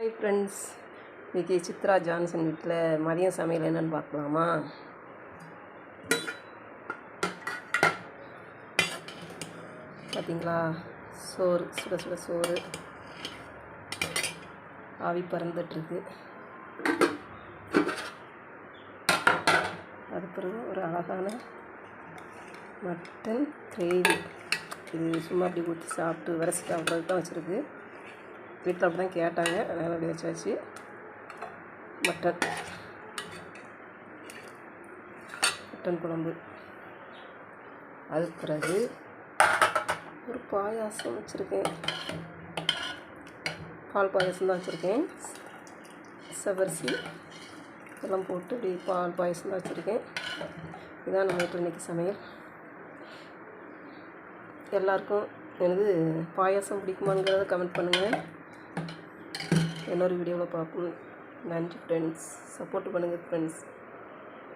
Hi friends இன்றைக்கி Chitra Johnson வீட்டில் மதியம் சமையல் என்னன்னு பார்க்கலாமா? பார்த்தீங்களா சோறு சுட சுட சோறு. ஆவி பறந்துட்டுருக்கு. அது பிறகு ஒரு அழகான மட்டன் கிரேவி. இது சும்மா அப்படி ஊற்றி சாப்பிட்டு விரசி அவ்வளோ தான் வச்சுருக்கு. வீட்டில் அப்படி தான் கேட்டாங்க. அதனால் அப்படி வச்சாச்சு? மட்டன். மட்டன் குழம்பு. அதுக்கு பிறகு ஒரு பாயாசம் வச்சுருக்கேன். பால் பாயாசம் தான் வச்சுருக்கேன். செவரிசி இதெல்லாம் போட்டு இப்படி பால் பாயாசம் தான் வச்சுருக்கேன். இதான் நம்ம வீட்டில் இன்றைக்கி சமையல். எல்லாருக்கும் எனது பாயாசம் பிடிக்குமாங்கிறத கமெண்ட் பண்ணுங்கள் இன்னொரு வீடியோவில் பார்ப்போம். நன்றி ஃப்ரெண்ட்ஸ் சப்போர்ட் பண்ணுங்கள் ஃப்ரெண்ட்ஸ்